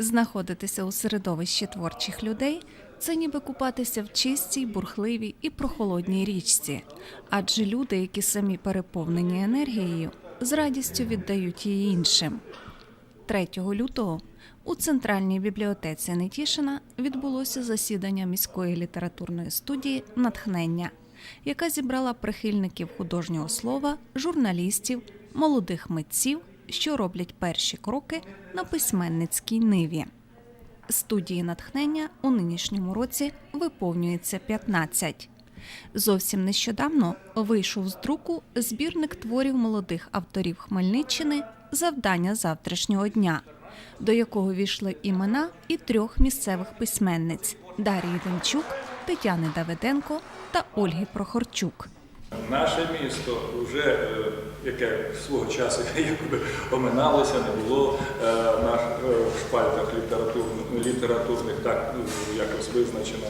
Знаходитися у середовищі творчих людей це ніби купатися в чистій, бурхливій і прохолодній річці. Адже люди, які самі переповнені енергією, з радістю віддають її іншим. 3 лютого у центральній бібліотеці Нетішина відбулося засідання міської літературної студії Натхнення, яка зібрала прихильників художнього слова, журналістів, молодих митців, що роблять перші кроки на письменницькій ниві. Студії натхнення у нинішньому році виповнюється 15. Зовсім нещодавно вийшов з друку збірник творів молодих авторів Хмельниччини Завдання завтрашнього дня, до якого війшли імена і трьох місцевих письменниць Дарії Демчук, Тетяни Давиденко та Ольги Прохорчук. Наше місто вже, е, яке свого часу якби оминалося, не було е, на е, шпальтах літературних, літературних так ну, якось визначено.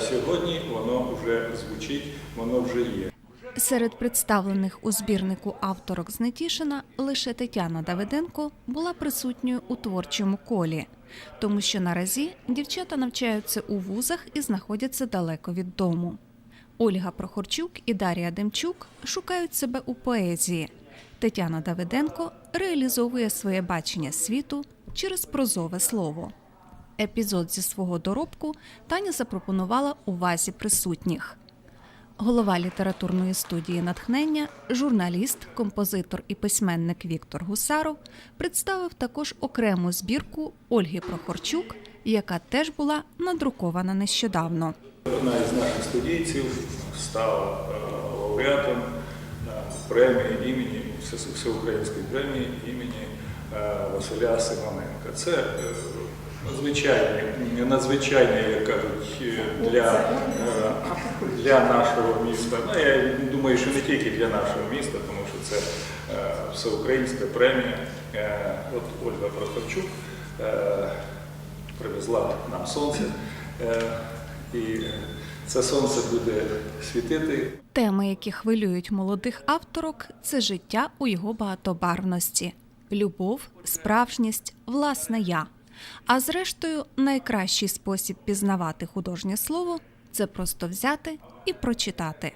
Сьогодні воно вже звучить, воно вже є. Серед представлених у збірнику авторок з Нетішина лише Тетяна Давиденко була присутньою у творчому колі, тому що наразі дівчата навчаються у вузах і знаходяться далеко від дому. Ольга Прохорчук і Дар'я Демчук шукають себе у поезії. Тетяна Давиденко реалізовує своє бачення світу через прозове слово. Епізод зі свого доробку Таня запропонувала увазі присутніх. Голова літературної студії натхнення, журналіст, композитор і письменник Віктор Гусаров представив також окрему збірку Ольги Прохорчук, яка теж була надрукована нещодавно. Одна із наших студійців стала е, лауреатом е, премії імені Всеукраїнської премії імені е, Василя Симоненка. Це е, надзвичайний, як кажуть, для, для нашого міста. Ну, я думаю, що не тільки для нашого міста, тому що це всеукраїнська премія. От Ольга Прохорчук привезла нам сонце. І це сонце буде світити. Теми, які хвилюють молодих авторок, це життя у його багатобарвності, любов, справжність, власне я. А зрештою, найкращий спосіб пізнавати художнє слово це просто взяти і прочитати.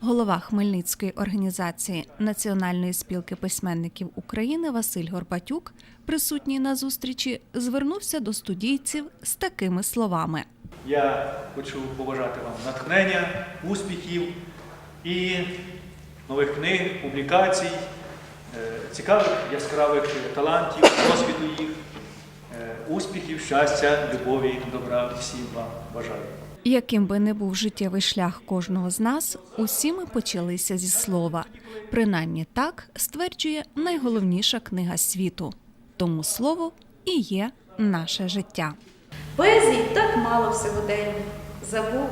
Голова Хмельницької організації Національної спілки письменників України Василь Горбатюк, присутній на зустрічі, звернувся до студійців з такими словами. Я хочу побажати вам натхнення, успіхів і нових книг, публікацій, е, цікавих, яскравих талантів, досвіду їх, е, успіхів, щастя, любові, добра всім вам бажаю. Яким би не був життєвий шлях кожного з нас, усі ми почалися зі слова. Принаймні так стверджує найголовніша книга світу. Тому слово і є наше життя. Поезії так мало всьогодення. Забув,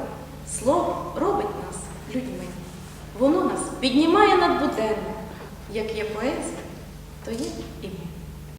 слово робить нас людьми. Воно нас піднімає над буденним. Як є поезія, то є і ми.